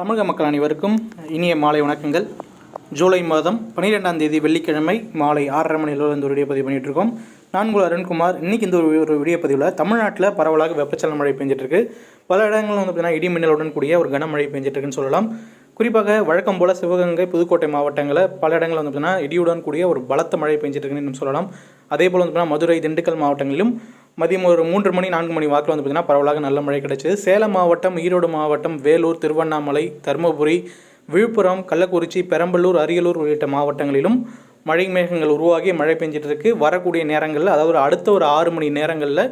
தமிழக மக்கள் அனைவருக்கும் இனிய மாலை வணக்கங்கள். ஜூலை மாதம் பன்னிரெண்டாம் தேதி வெள்ளிக்கிழமை மாலை ஆறரை மணி அளவில் இந்த ஒரு வீடியோ பதிவு பண்ணிட்டு இருக்கோம் நான் உங்கள் அருண்குமார். இன்றைக்கி இந்த ஒரு ஒரு வீடியோ பதிவில் தமிழ்நாட்டில் பரவலாக வெப்பச்சலன மழை பெஞ்சிட்ருக்கு. பல இடங்களில் வந்து பார்த்தீங்கன்னா இடி கூடிய ஒரு கனமழை பெஞ்சிட்டுருக்குன்னு சொல்லலாம். குறிப்பாக வழக்கம் போல் சிவகங்கை புதுக்கோட்டை மாவட்டங்களில் பல இடங்களில் வந்து பார்த்தீங்கன்னா இடியுடன் கூடிய ஒரு பலத்த மழை பெஞ்சிட்டு இருக்குன்னு சொல்லலாம். அதே போல் வந்து பார்த்தீங்கன்னா மதுரை திண்டுக்கல் மாவட்டங்களிலும் மதியம் ஒரு மூன்று மணி நான்கு மணி வாக்கில் வந்து பார்த்திங்கன்னா பரவலாக நல்ல மழை கிடைச்சிது. சேலம் மாவட்டம் ஈரோடு மாவட்டம் வேலூர் திருவண்ணாமலை தருமபுரி விழுப்புரம் கள்ளக்குறிச்சி பெரம்பலூர் அரியலூர் உள்ளிட்ட மாவட்டங்களிலும் மழை மேகங்கள் உருவாகி மழை பெஞ்சிட்டு இருக்கு. வரக்கூடிய நேரங்களில் அதாவது அடுத்த ஒரு ஆறு மணி நேரங்களில்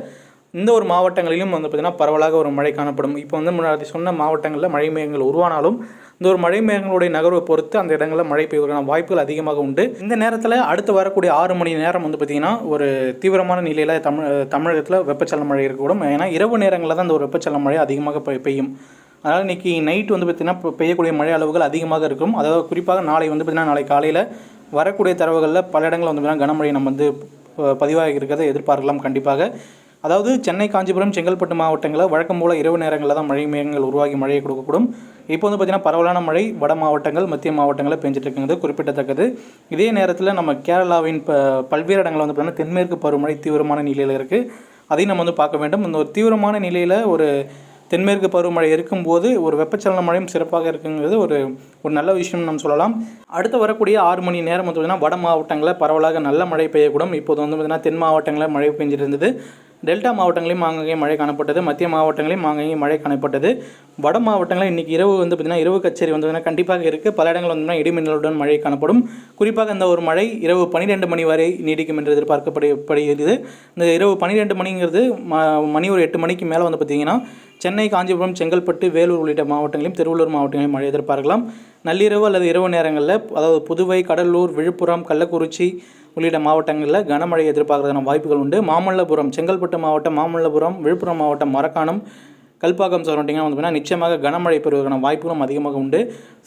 இந்த ஒரு மாவட்டங்களிலும் வந்து பார்த்திங்கன்னா பரவலாக ஒரு மழை காணப்படும். இப்போ வந்து முன்னாடி சொன்ன மாவட்டங்களில் மழை மேகங்கள் உருவானாலும் இந்த ஒரு மழை மேகங்களுடைய நகர்வை பொறுத்து அந்த இடங்களில் மழை பெய்வதற்கான வாய்ப்புகள் அதிகமாக உண்டு. இந்த நேரத்தில் அடுத்து வரக்கூடிய ஆறு மணி நேரம் வந்து பார்த்திங்கன்னா ஒரு தீவிரமான நிலையில் தமிழ் தமிழகத்தில் வெப்பச்சலன மழை இருக்கக்கூடும். ஏன்னா இரவு நேரங்களில் தான் இந்த ஒரு வெப்பச்சலன மழை அதிகமாக பெய்யும். அதனால் இன்றைக்கி நைட் வந்து பார்த்திங்கன்னா பெய்யக்கூடிய மழை அளவுகள் அதிகமாக இருக்கும். அதாவது குறிப்பாக நாளை வந்து பார்த்திங்கன்னா நாளை காலையில் வரக்கூடிய தரவுகளில் பல இடங்களில் வந்து பார்த்திங்கன்னா கனமழை நம்ம வந்து பதிவாகி இருக்கிறத எதிர்பார்க்கலாம் கண்டிப்பாக. அதாவது சென்னை காஞ்சிபுரம் செங்கல்பட்டு மாவட்டங்களில் வழக்கம் போல் இரவு நேரங்களில் தான் மழை மேகங்கள் உருவாகி மழையை கொடுக்கக்கூடும். இப்போ வந்து பார்த்திங்கன்னா பரவலான மழை வட மாவட்டங்கள் மத்திய மாவட்டங்களில் பெஞ்சிட்டு இருக்குங்கிறது குறிப்பிடத்தக்கது. இதே நேரத்தில் நம்ம கேரளாவின் ப பல்வேறு இடங்களில் வந்து பார்த்திங்கன்னா தென்மேற்கு பருவமழை தீவிரமான நிலையில் இருக்குது அதையும் நம்ம வந்து பார்க்க வேண்டும். இந்த ஒரு தீவிரமான நிலையில் ஒரு தென்மேற்கு பருவமழை இருக்கும்போது ஒரு வெப்பச்சலன மழையும் சிறப்பாக இருக்குங்கிறது ஒரு ஒரு நல்ல விஷயம் நம்ம சொல்லலாம். அடுத்து வரக்கூடிய ஆறு மணி நேரம் வந்து பார்த்திங்கன்னா வட மாவட்டங்களில் பரவலாக நல்ல மழை பெய்யக்கூடும். இப்போது வந்து பார்த்திங்கன்னா தென் மாவட்டங்களில் மழை பெஞ்சிட்டு இருந்தது. டெல்டா மாவட்டங்களையும் ஆங்காங்கே மழை காணப்பட்டது மத்திய மாவட்டங்களையும் ஆங்காங்கே மழை காணப்பட்டது. வட மாவட்டங்களில் இன்றைக்கி இரவு வந்து பார்த்திங்கன்னா இரவு கச்சேரி வந்து பார்த்திங்கன்னா கண்டிப்பாக இருக்குது பல இடங்கள் வந்து இடிமின்னலுடன் மழை காணப்படும். குறிப்பாக இந்த ஒரு மழை இரவு பன்னிரெண்டு மணி வரை நீடிக்கும் என்று எதிர்பார்க்கப்படுகிறது இந்த இரவு பன்னிரெண்டு மணிங்கிறது மணி ஒரு எட்டு மணிக்கு மேலே வந்து பார்த்திங்கன்னா சென்னை காஞ்சிபுரம் செங்கல்பட்டு வேலூர் உள்ளிட்ட மாவட்டங்களையும் திருவள்ளூர் மாவட்டங்களையும் மழை எதிர்பார்க்கலாம். நள்ளிரவு அல்லது இரவு நேரங்களில் அதாவது புதுவை கடலூர் விழுப்புரம் கள்ளக்குறிச்சி உள்ளிட்ட மாவட்டங்களில் கனமழை எதிர்பார்க்கறதான வாய்ப்புகள் உண்டு. மாமல்லபுரம் செங்கல்பட்டு மாவட்டம் மாமல்லபுரம் விழுப்புரம் மாவட்டம் மரக்காணம் கல்பாக்கம் சரௌண்டிங்காக வந்து பார்த்தீங்கன்னா நிச்சயமாக கனமழை பெறுவதற்கான வாய்ப்புகளும் அதிகமாக உண்டு.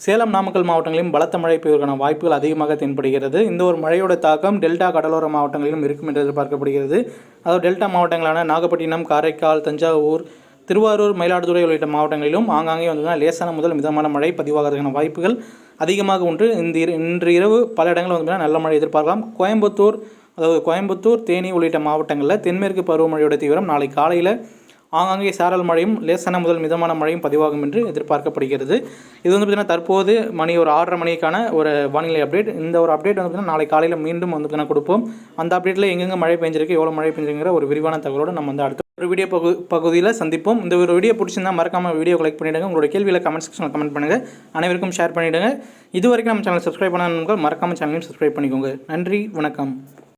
சேலம் நாமக்கல் மாவட்டங்களிலும் பலத்த மழை பெய்வதற்கான வாய்ப்புகள் அதிகமாக தென்படுகிறது. இந்த ஒரு மழையோட தாக்கம் டெல்டா கடலோர மாவட்டங்களிலும் இருக்கும் என்று எதிர்பார்க்கப்படுகிறது. அதாவது டெல்டா மாவட்டங்களான நாகப்பட்டினம் காரைக்கால் தஞ்சாவூர் திருவாரூர் மயிலாடுதுறை உள்ளிட்ட மாவட்டங்களிலும் ஆங்காங்கே வந்து லேசான முதல் மிதமான மழை பதிவாகிறதுக்கான வாய்ப்புகள் அதிகமாக உண்டு இந்த இரு- இன்று இரவு பல இடங்களில் வந்து நல்ல மழை எதிர்பார்க்கலாம். கோயம்புத்தூர் அதாவது கோயம்புத்தூர் தேனி உள்ளிட்ட மாவட்டங்களில் தென்மேற்கு பருவமழையோட தீவிரம் நாளை காலையில் ஆங்காங்கே சாரல் மழையும் லேசான முதல் மிதமான மழையும் பதிவாகும் என்று எதிர்பார்க்கப்படுகிறது. இது வந்து பார்த்திங்கன்னா தற்போது மணி ஒரு ஆறரை மணிக்கான ஒரு வானிலை அப்டேட் இந்த ஒரு அப்டேட் வந்து பார்த்திங்கன்னா நாளை காலையில் மீண்டும் வந்து பார்த்திங்கன்னா கொடுப்போம். அந்த அப்டேட்டில் எங்கெங்கே மழை பெஞ்சிருக்கு எவ்வளோ மழை பெஞ்சிருக்கிற ஒரு விரிவான தகவலோடு நம்ம வந்து அடுத்த ஒரு வீடியோ பகு பகுதியில் சந்திப்போம். இந்த ஒரு வீடியோ பிடிச்சிருந்தா மறக்காம வீடியோ லைக் பண்ணிவிடுங்க உங்களோட கேள்வியில் கமெண்ட் செக்ஷனில் கமெண்ட் பண்ணுங்கள் அனைவருக்கும் ஷேர் பண்ணிவிடுங்க இது வரைக்கும் நம்ம சேனல் சப்ஸ்கிரைப் பண்ணாதவங்க மறக்காம சேனலையும் சப்ஸ்கிரைப் பண்ணிக்கோங்க. நன்றி வணக்கம்.